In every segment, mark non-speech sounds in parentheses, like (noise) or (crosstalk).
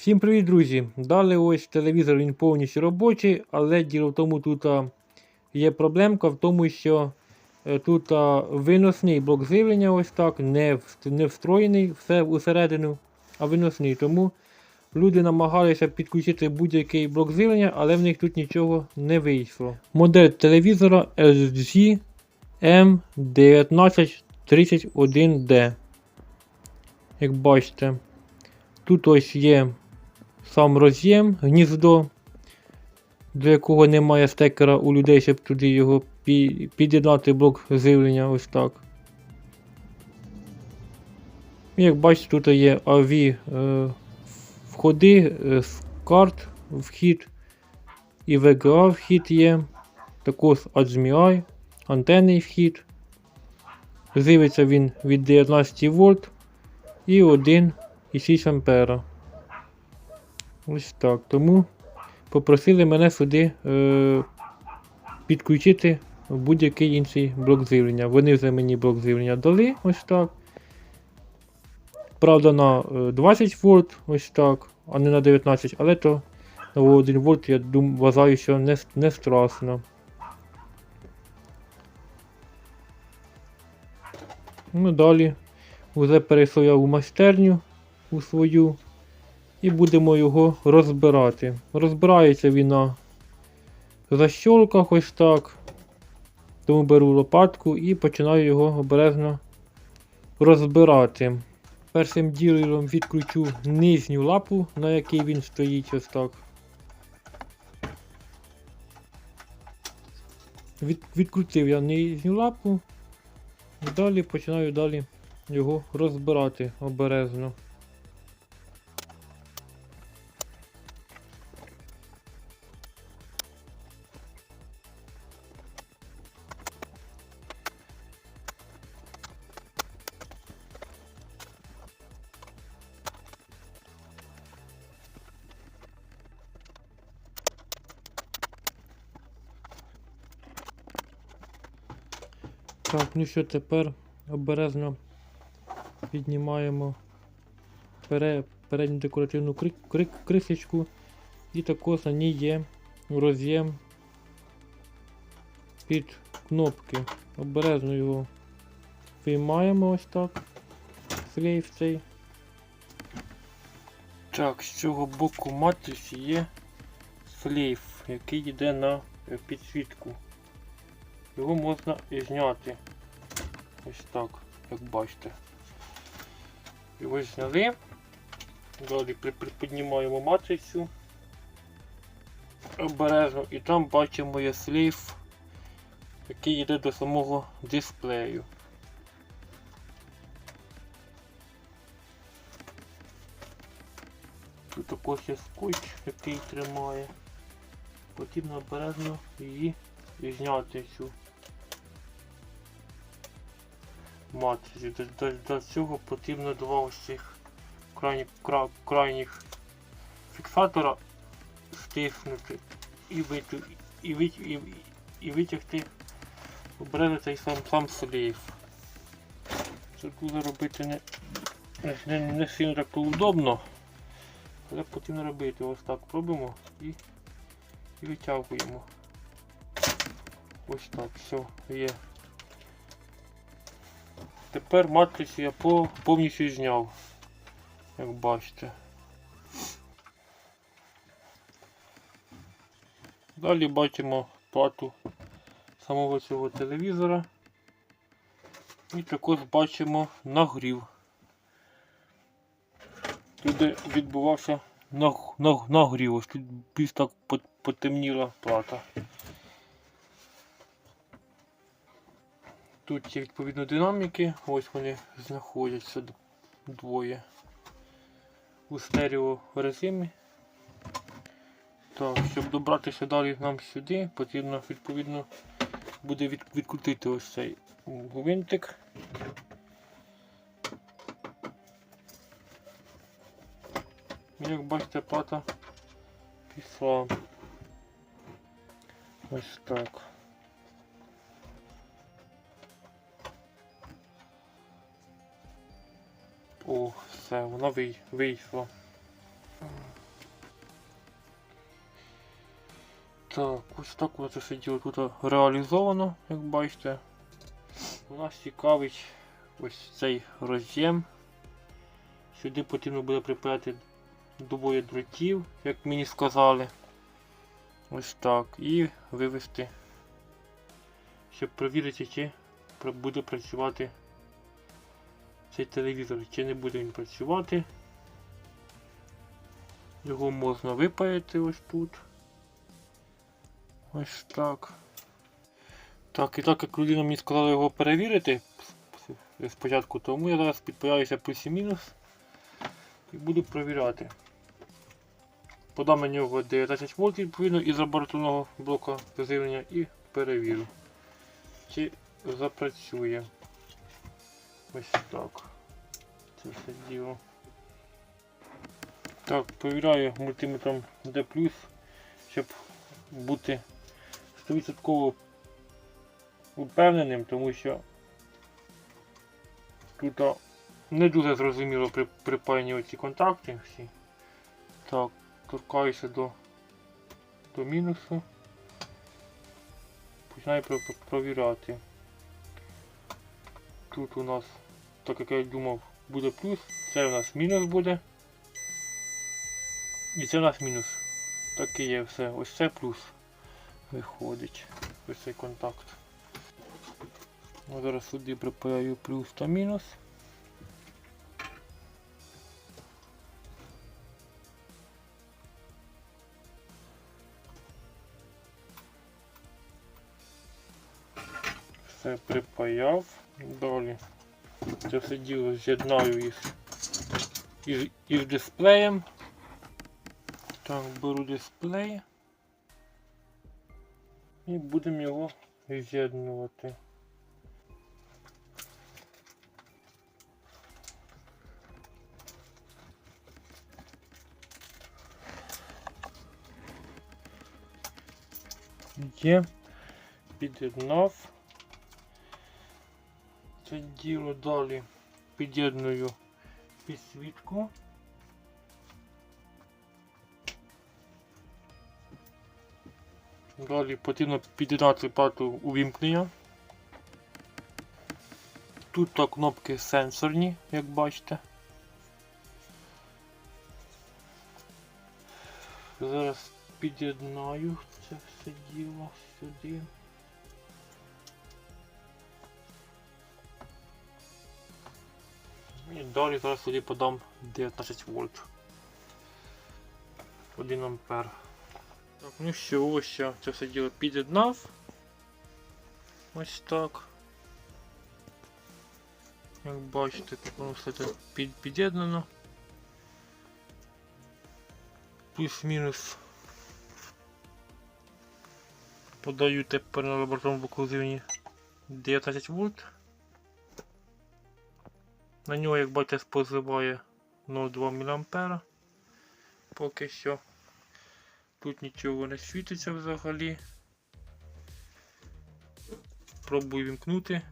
Всім привіт, друзі! Далі ось телевізор він повністю робочий, але діло в тому тут є проблемка в тому, що е, тут виносний блок живлення ось так, не, не встроєний все усередину, а виносний. Тому люди намагалися підключити будь-який блок живлення, але в них тут нічого не вийшло. Модель телевізора LG M1931D. Як бачите, тут ось є сам роз'єм, гніздо, до якого немає стекера у людей, щоб туди його під'єднати блок живлення ось так. Як бачите, тут є AV е, входи е, з карт вхід і VGA вхід є, також HDMI, антенний вхід. Живиться він від 19 вольт і 1,6 ампера. Ось так. Тому попросили мене сюди е, підключити будь-який інший блок живлення. Вони вже мені блок живлення дали ось так. Правда, на е, 20 вольт, ось так, а не на 19, але то на 1 вольт, я дум, вважаю, що не, не страшно. Ну далі вже перейшов я в майстерню у свою і будемо його розбирати. Розбирається він на защолках ось так. Тому беру лопатку і починаю його обережно розбирати. Першим ділом відкручу нижню лапу, на якій він стоїть ось так. Від, відкрутив я нижню лапу. І далі починаю далі його розбирати обережно. Так, ну що тепер обережно піднімаємо пере, передню декоративну кри, кри, кришечку і також на ній є роз'єм під кнопки. Обережно його виймаємо ось так. Слейв цей. Так, з цього боку матриці є слейв, який йде на підсвітку. Його можна і зняти. Ось так, як бачите. Його зняли. Далі приподнімаємо матрицю. Обережно і там бачимо є слів, який йде до самого дисплею. Тут також є скотч, який тримає. Потрібно обережно її зняти цю матрицю. До, до, до цього потрібно два ось цих крайніх, кра, крайніх фіксатора стиснути і, витю, і, вит, і, і витягти обережно цей сам, сам слів. Це дуже робити не, не, не сильно так удобно, але потрібно робити ось так. Пробуємо і, і витягуємо. Ось так, все, є. Тепер матрицю я повністю зняв, як бачите. Далі бачимо плату самого цього телевізора. І також бачимо нагрів. Туди відбувався наг, наг, нагрів. Ось тут більш так потемніла плата. Тут є відповідно динаміки, ось вони знаходяться двоє у стерео режимі. Так, щоб добратися далі нам сюди, потрібно відповідно буде від, відкрутити ось цей гвинтик. Як бачите, плата пішла. Ось так. О, все, воно вийшло. Так, ось так воно це все діло тут реалізовано, як бачите. У нас цікавить ось цей роз'єм. Сюди потрібно буде припаяти двоє дротів, як мені сказали. Ось так. І вивести, щоб провірити, чи буде працювати цей телевізор, чи не буде він працювати. Його можна випаяти ось тут. Ось так. Так, і так як людина мені сказала його перевірити спочатку, тому я зараз підпаяюся плюс і мінус і буду перевіряти. Подам на нього 19 вольт відповідно із лабораторного блока заземлення і перевірю, чи запрацює. Ось так. Це все діло. Так, перевіряю мультиметром D+, щоб бути 100% упевненим, тому що тут не дуже зрозуміло при припаянні оці контакти всі. Так, торкаюся до, до мінусу. Починаю про- про- провіряти. Тут у нас, так як я думав, буде плюс, це у нас мінус буде. І це у нас мінус. Так і є все. Ось це плюс виходить. Ось цей контакт. Ну, зараз сюди припаяю плюс та мінус. Все припаяв. Далі. Це все діло з'єднаю із, із, із дисплеєм. Так, беру дисплей. І будемо його з'єднувати. Є. Під'єднав. Це діло далі під'єдную підсвітку. Далі потрібно під'єднати плату увімкнення. Тут то кнопки сенсорні, як бачите. Зараз під'єднаю це все діло сюди. І далі зараз сюди подам 19 вольт. 1 ампер. Так, ну що, ось я це все діло під'єднав. Ось так. Як бачите, так воно все це під, під'єднано. Плюс-мінус. Подаю тепер на лабораторному блоку 19 вольт. На нього, як бачите, споживає 0,2 мА. Поки що. Тут нічого не світиться взагалі. Пробую вімкнути.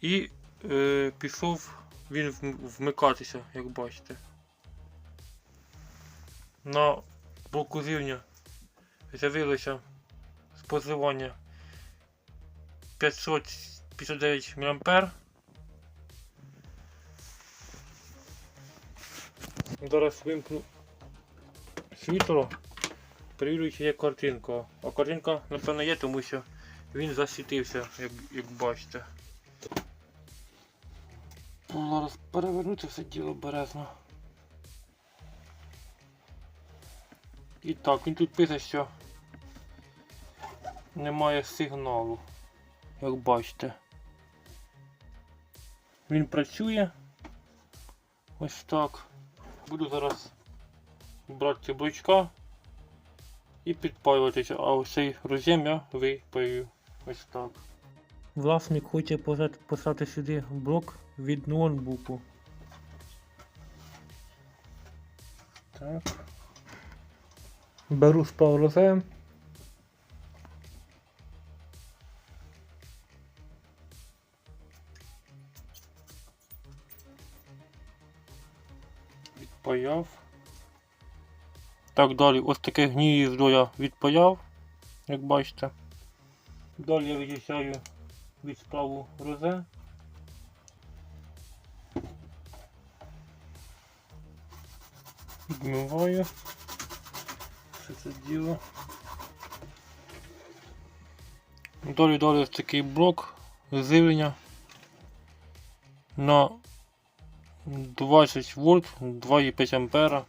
І е, пішов він вмикатися, як бачите. На блоку рівня з'явилося споживання 559 мА. Зараз вимкну світло, перевірю, чи є картинка. А картинка, напевно, є, тому що він засвітився, як, як бачите. Ну, Зараз переверну це все діло березно. І так, він тут пише, що немає сигналу, як бачите. Він працює. Ось так. Буду зараз брати блочка і підпалюватися, а ось цей роз'єм я випаю. Ось так. Власник хоче поставити сюди блок від ноутбуку. Так. Беру справу роз'єм. Відпаяв. Так, далі ось таке гніздо я відпаяв, як бачите. Далі я відчищаю від справу розе. Відмиваю все це діло. Далі далі ось такий блок живлення на 20 вольт, 2,5 ампера.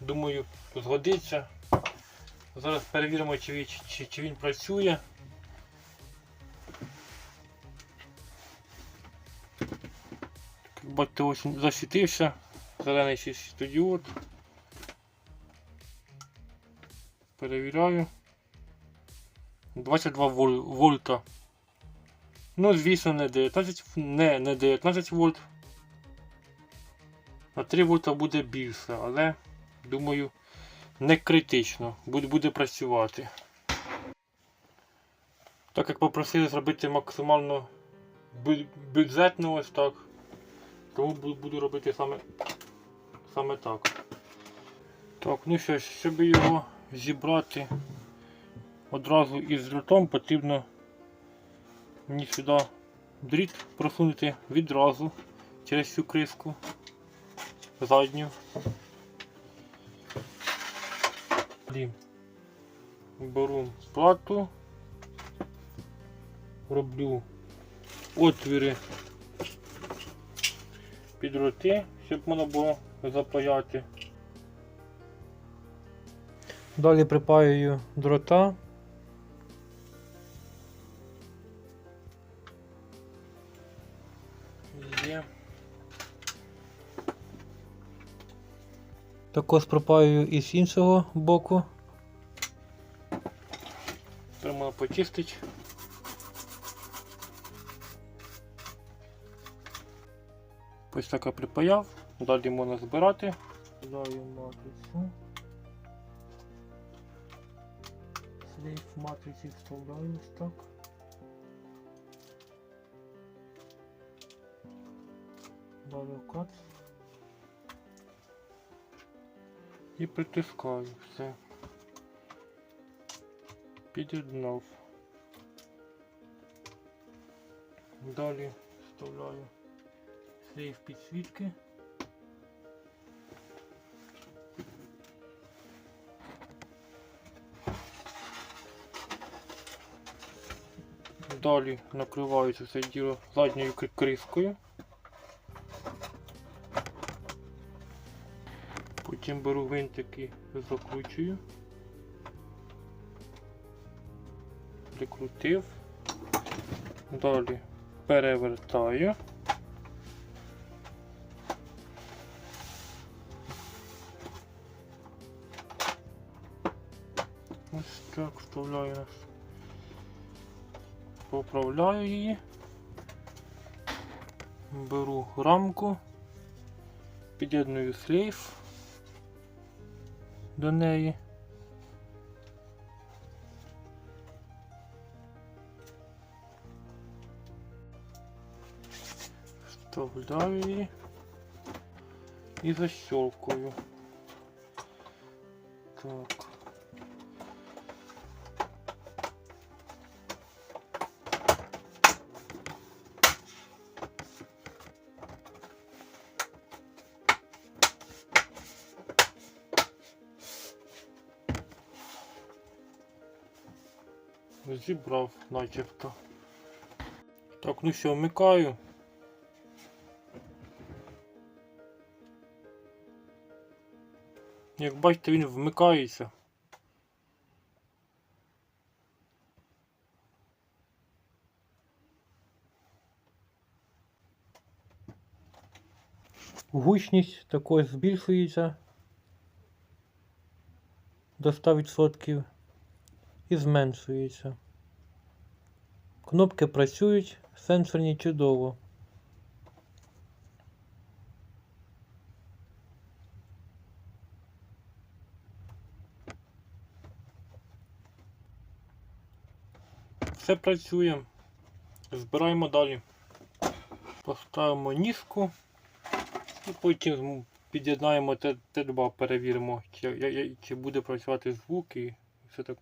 Думаю, згодиться. Зараз перевіримо, чи, чи, чи він працює. Бачите, ось засвітився. Зелений світодіод. Перевіряю. 22 воль, вольта. Ну, звісно, не 19, не, не 19 вольт. На 3 вольта буде більше, але думаю, не критично. Буде, працювати. Так як попросили зробити максимально бюджетно ось так. Тому буду робити саме, саме так. Так, ну що, щоб його зібрати одразу із дротом, потрібно мені сюди дріт просунути відразу через цю криску задню. Беру плату, роблю отвіри під дроти, щоб можна було запаяти. Далі припаюю дрота. Також припаюю і з іншого боку. Тепер можна почистити. Ось так я припаяв, далі можна збирати. Далі матрицю. Слейф матриці вставляю ось так. Далі кат. І притискаю все. Під'єднав. Далі вставляю слейф підсвітки. Далі накриваю це все діло задньою крискою. Потім беру винтики, закручую. Прикрутив. Далі перевертаю. Ось так вставляю. Поправляю її. Беру рамку, під'єдную слейф до неї. Вставляю її і защелкую. Так. Зібрав начебто. Так, ну що, вмикаю. Як бачите, він вмикається. Гучність також збільшується до 100% і зменшується. Кнопки працюють, сенсорні чудово. Все працює. Збираємо далі. Поставимо ніжку і потім під'єднаємо Т- Т2, перевіримо, чи, чи буде працювати звук і все так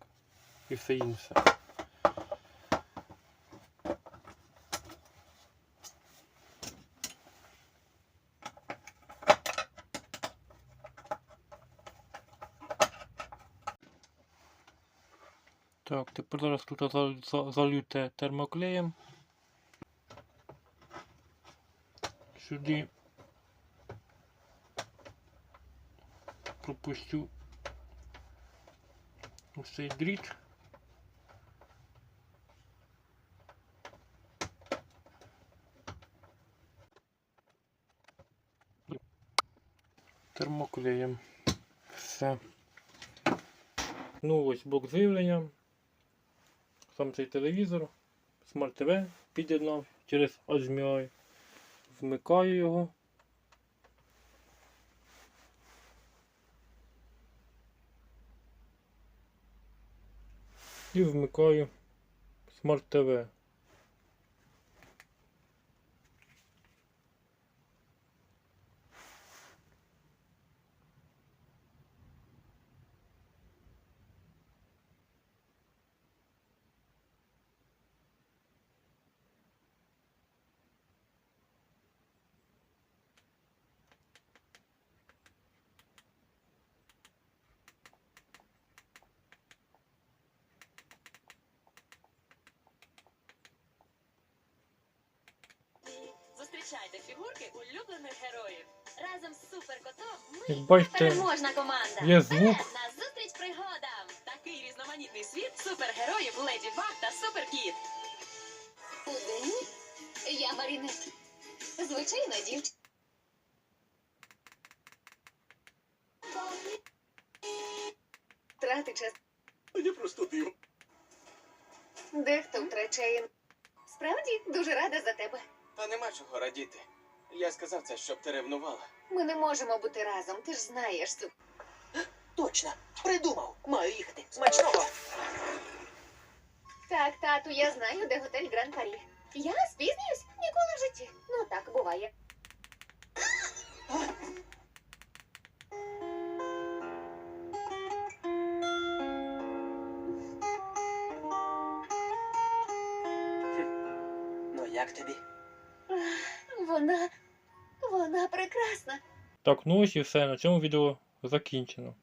і все інше. Так, тепер зараз тут за- за- залью те термоклеєм. Сюди пропущу цей дріт. Термоклеєм. Все. Ну ось блок живлення. Сам цей телевізор. Смарт ТВ під'єднав через HDMI. Вмикаю його. І вмикаю Смарт ТВ. Зустрічайте фігурки улюблених героїв. Разом з суперкотом Як ми бачите, переможна команда. є звук. На зустріч пригодам. Такий різноманітний світ супергероїв Леді Баг та Суперкіт. Удень я Марінет. Звичайна дівчина. Трати час. Я просто див. Дехто втрачає. Справді дуже рада за тебе. Та нема чого радіти. Я сказав це, щоб ти ревнувала. Ми не можемо бути разом, ти ж знаєш Су. (gasps) Точно, придумав. Маю їхати. Смачного. Так, тату, я знаю, де готель Гран Парі. Я спізнююсь ніколи в житті. Ну так буває. Ну як тобі? Вона. Вона прекрасна. Так, ну ось і все. На цьому відео закінчено.